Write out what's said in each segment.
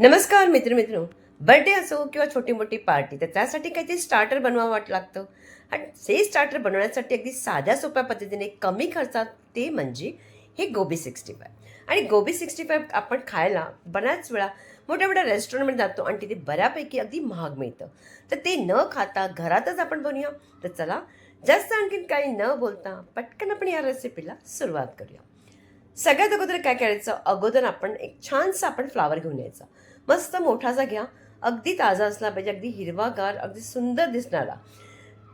नमस्कार मित्र मित्र बर्थडे असो किंवा छोटी मोठी पार्टी तर त्यासाठी काहीतरी स्टार्टर बनवावं वाट लागतं. आणि ते स्टार्टर बनवण्यासाठी अगदी साध्या सोप्या पद्धतीने कमी खर्चात ते म्हणजे हे गोबी सिक्स्टी फाय आणि गोबी सिक्स्टी फाय आपण खायला बऱ्याच वेळा मोठ्या मोठ्या रेस्टॉरंटमध्ये जातो आणि तिथे बऱ्यापैकी अगदी महाग मिळतं. तर ते न खाता घरातच आपण बनवूया. तर चला जास्त आणखीन काही न बोलता पटकन आपण या रेसिपीला सुरुवात करूया. सगळ्यात अगोदर काय करायचं? अगोदर आपण एक छानसा आपण फ्लावर घेऊन यायचा. मस्त मोठासा घ्या. अगदी ताजा असला पाहिजे अगदी हिरवागार अगदी सुंदर दिसणारा.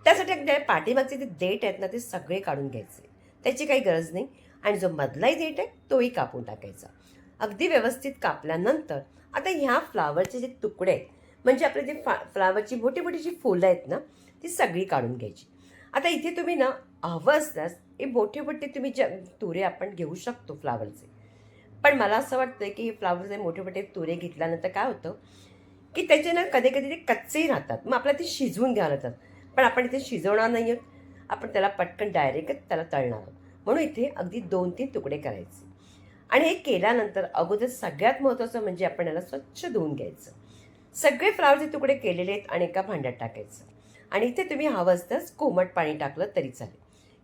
त्यासाठी अगदी पाठीमागचे जे देठ आहेत ना ते सगळे काढून घ्यायचे. त्याची काही गरज नाही. आणि जो मधलाही देठ आहे तोही कापून टाकायचा. अगदी व्यवस्थित कापल्यानंतर आता ह्या फ्लावरचे जे तुकडे आहेत म्हणजे आपले जे फा फ्लावरची मोठी मोठी जी फुलं आहेत ना ती सगळी काढून घ्यायची. आता इथे तुम्ही ना हवं असल्यास हे मोठे मोठे तुम्ही ज्या तुरे आपण घेऊ शकतो फ्लावरचे पण मला असं वाटतं की हे फ्लावरचे मोठे मोठे तुरे घेतल्यानंतर काय होतं की त्याचे ना कधी कधी ते कच्चेही राहतात. मग आपल्याला ते शिजवून घ्यावं लागतात पण आपण इथे शिजवणार नाही आहोत. आपण त्याला पटकन डायरेक्टच त्याला तळणार आहोत. म्हणून इथे अगदी दोन तीन तुकडे करायचे. आणि हे केल्यानंतर अगोदर सगळ्यात महत्त्वाचं म्हणजे आपण याला स्वच्छ धुवून घ्यायचं. सगळे फ्लावरचे तुकडे केलेले आहेत आणि एका भांड्यात टाकायचं. आणि इथे तुम्ही हवं असताच कोमट पाणी टाकलं तरी चालेल.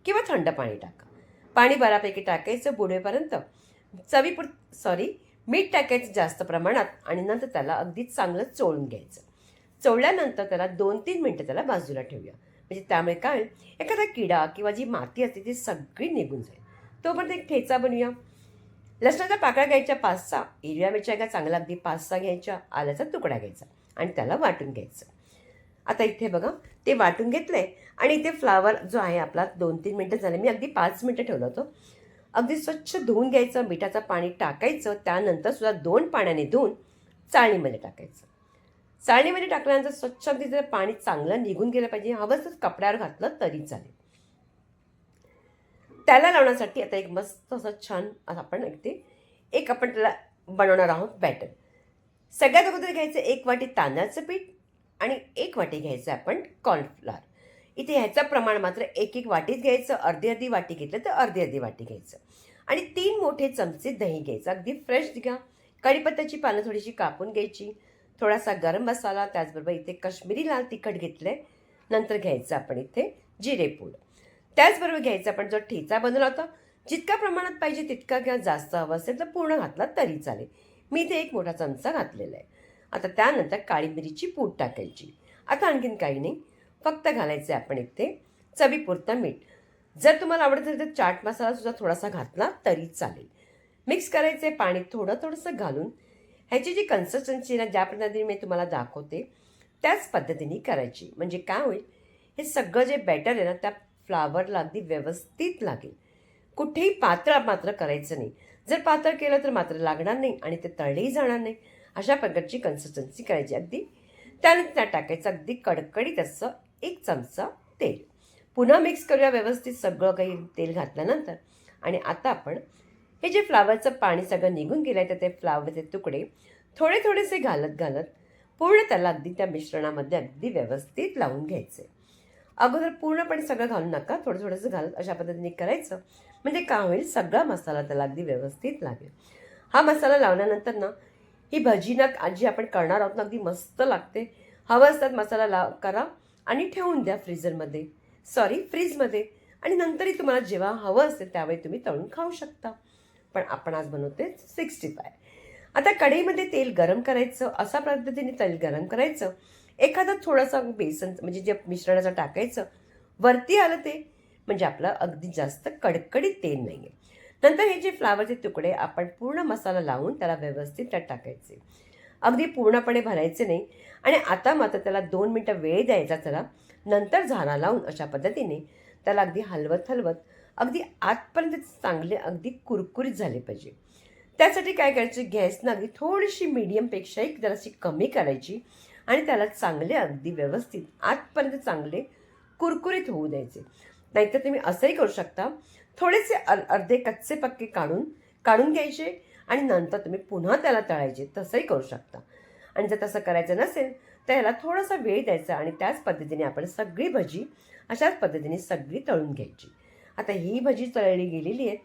किंवा थंड पाणी टाका. पाणी बऱ्यापैकी टाकायचं बुडेपर्यंत. चवीपुर सॉरी मीठ टाकायचं जास्त प्रमाणात आणि नंतर त्याला अगदी चांगलं चोळून घ्यायचं. चोळल्यानंतर त्याला दोन तीन मिनटं त्याला बाजूला ठेवूया. म्हणजे त्यामुळे काय एखादा किडा किंवा जी माती असते ती सगळी निघून जाईल. तोपर्यंत एक ठेचा बनवूया. लसणाचा पाकळ्या घ्यायच्या पाच सहा हिरव्या मिरच्या घ्या चांगला अगदी पाच सहा घ्यायच्या आल्याचा तुकडा घ्यायचा आणि त्याला वाटून घ्यायचं. आता इथे बघा ते वाटून घेतलं आहे आणि इथे फ्लावर जो आहे आपला दोन तीन मिनटं झाले. मी अगदी पाच मिनटं ठेवलं होतं. अगदी स्वच्छ धुवून घ्यायचं मिठाचं पाणी टाकायचं त्यानंतर सुद्धा दोन पाण्याने धुवून चाळणीमध्ये टाकायचं. चाळणीमध्ये टाकल्यानंतर स्वच्छ अगदी जर पाणी चांगलं निघून गेलं पाहिजे हवंच कपड्यावर घातलं तरी चालेल. त्याला लावण्यासाठी आता एक मस्त असं छान आपण अगदी ते एक आपण त्याला बनवणार आहोत बॅटर सगळ्यात अगोदर घ्यायचं एक वाटी तांदळाचं पीठ आणि एक वाटी घ्यायचं आपण कॉर्नफ्लॉर इथे ह्याचं प्रमाण मात्र एक एक वाटीत घ्यायचं अर्धी अर्धी वाटी घेतलं तर अर्धी अर्धी वाटी घ्यायचं. आणि तीन मोठे चमचे दही घ्यायचं. अगदी फ्रेश घ्या. कढीपत्त्याची पानं थोडीशी कापून घ्यायची. थोडासा गरम मसाला त्याचबरोबर इथे कश्मीरी लाल तिखट घेतलं आहे नंतर घ्यायचं आपण इथे जिरेपूड त्याचबरोबर घ्यायचं आपण जो ठेचा बनवला होता. जितक्या प्रमाणात पाहिजे तितका घ्या. जास्त हवं असेल तर पूर्ण घातला तरी चालेल. मी इथे एक मोठा चमचा घातलेला आहे. आता त्यानंतर काळी मिरीची पूड टाकायची. आता आणखीन काही नाही. फक्त घालायचं आहे आपण इथे. चवीपुरतं मीठ. जर तुम्हाला आवडत असेल तर चाट मसाला सुद्धा थोडासा घातला तरी चालेल. मिक्स करायचं आहे पाणी थोडं थोडंसं घालून. ह्याची जी कन्सिस्टन्सी ना ज्या पद्धतीने मी तुम्हाला दाखवते त्याच पद्धतीने करायची. म्हणजे काय होईल? हे सगळं जे बॅटर आहे ना त्या फ्लावरला अगदी व्यवस्थित लागेल. कुठेही पातळ मात्र करायचं नाही. जर पातळ केलं तर मात्र लागणार नाही आणि ते तळलेही जाणार नाही. अशा प्रकारची कन्सिस्टन्सी करायची अगदी. त्यानंतर टाकायचं अगदी कडकडीत असं एक चमचा तेल. पुन्हा मिक्स करूया व्यवस्थित सगळं काही तेल घातल्यानंतर. आणि आता आपण हे जे फ्लावरचं पाणी सगळं निघून गेलं आहे तर ते फ्लावरचे तुकडे थोडे थोडेसे घालत घालत पूर्ण त्याला अगदी त्या मिश्रणामध्ये अगदी व्यवस्थित लावून घ्यायचे. अगोदर पूर्णपणे सगळं घालू नका थोडं थोडंसं घालत अशा पद्धतीने करायचं. म्हणजे काय होईल? सगळा मसाला त्याला अगदी व्यवस्थित लागेल. हा मसाला लावल्यानंतर ना ही भजी ना जी आपण करणार आहोत ना अगदी मस्त लागते. हवं असतात मसाला लाव करा. आणि ठेवून द्या फ्रीझरमध्ये. सॉरी फ्रीजमध्ये. आणि नंतरही तुम्हाला जेव्हा हवं असेल त्यावेळी तुम्ही तळून खाऊ शकता. पण आपण आज बनवते सिक्स्टी फाय आता कढईमध्ये तेल गरम करायचं अशा पद्धतीने तेल गरम करायचं. एखादं थोडंसं बेसन म्हणजे जे मिश्रणाचं टाकायचं वरती आलं ते म्हणजे आपलं अगदी जास्त कडकडीत तेल नाही आहे नंतर हे जे फ्लावरचे तुकडे आपण पूर्ण मसाला लावून त्याला व्यवस्थित त्यात टाकायचे. अगदी पूर्णपणे भरायचे नाही. आणि आता मात्र त्याला दोन मिनटं वेळ द्यायचा त्याला नंतर झारा लावून अशा पद्धतीने त्याला अगदी हलवत हलवत अगदी आतपर्यंत चांगले अगदी कुरकुरीत झाले पाहिजे. त्यासाठी काय करायचं? गॅसनं अगदी थोडीशी मीडियमपेक्षाही जराशी कमी करायची आणि त्याला चांगले अगदी व्यवस्थित आतपर्यंत चांगले कुरकुरीत होऊ द्यायचे. नाहीतर तुम्ही असंही करू शकता. थोडेसे अर् अर्धे कच्चे पक्के काढून काढून घ्यायचे. आणि नंतर तुम्ही पुन्हा त्याला तळायचे तसंही करू शकता. आणि जर तसं करायचं नसेल तर ह्याला थोडासा वेळ द्यायचा आणि त्याच पद्धतीने आपण सगळी भजी अशाच पद्धतीने सगळी तळून घ्यायची. आता ही भजी तळली गेलेली आहे.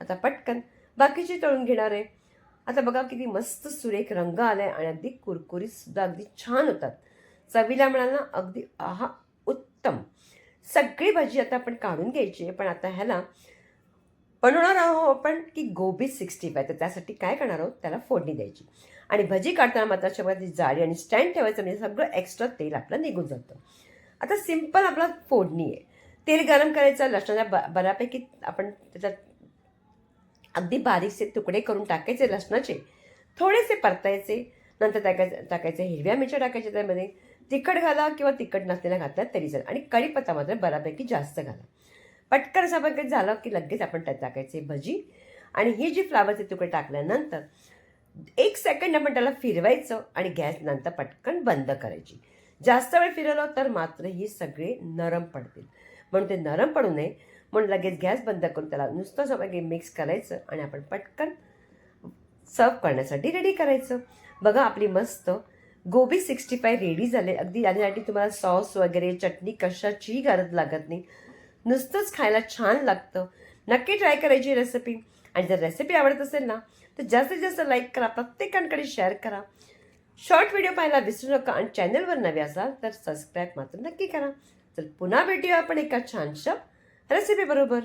आता पटकन बाकीची तळून घेणार आहे. आता बघा किती मस्त सुरेख रंग आला आहे आणि अगदी कुरकुरीतसुद्धा अगदी छान होतात. चवीला म्हणाल ना अगदी आहा उत्तम. सगळी भाजी आता आपण काढून घ्यायची आहे पण आता ह्याला बनवणार आहोत आपण की गोबी सिक्स्टी फाय. तर त्यासाठी काय करणार आहोत? त्याला फोडणी द्यायची. आणि भजी काढताना मात्र शब्दाची जाळी आणि स्टँड ठेवायचं म्हणजे सगळं एक्स्ट्रा तेल आपलं निघून जातं. आता सिंपल आपला फोडणी आहे. तेल गरम करायचं लसणाच्या ब बऱ्यापैकी आपण त्याच्यात अगदी बारीकसे तुकडे करून टाकायचे लसणाचे. थोडेसे परतायचे नंतर टाकायचे टाकायचे हिरव्या मिरच्या टाकायच्या त्यामध्ये. तिखट घाला किंवा तिखट नसलेल्या घातल्या तरी चालेल. आणि कढीपत्ता मात्र बऱ्यापैकी जास्त घाला. पटकन असं काही झालं की लगेच आपण त्यात टाकायचे भजी. आणि ही जी फ्लावरचे तुकडे टाकल्यानंतर एक सेकंड आपण त्याला फिरवायचं आणि गॅस नंतर पटकन बंद करायची. जास्त वेळ फिरवलं तर मात्र ही सगळे नरम पडतील. म्हणून ते नरम पडू नये. म्हणून लगेच गॅस बंद करून त्याला नुसतं सगळं मिक्स करायचं आणि आपण पटकन सर्व करण्यासाठी रेडी करायचं. बघा आपली मस्त गोबी सिक्स्टी फाय रेडी झाले. अगदी याच्यासाठी तुम्हाला सॉस वगैरे चटणी कशाचीही गरज लागत नाही. नुसतंच खायला छान लागतं. नक्की ट्राय करायची रेसिपी आणि जर रेसिपी आवडत असेल ना तर जास्तीत जास्त लाईक करा प्रत्येकांकडे शेअर करा. शॉर्ट व्हिडिओ पाहायला विसरू नका आणि चॅनलवर नवे असाल तर सबस्क्राईब मात्र नक्की करा. चल पुन्हा भेटूया आपण एका छानशा रेसिपी बरोबर.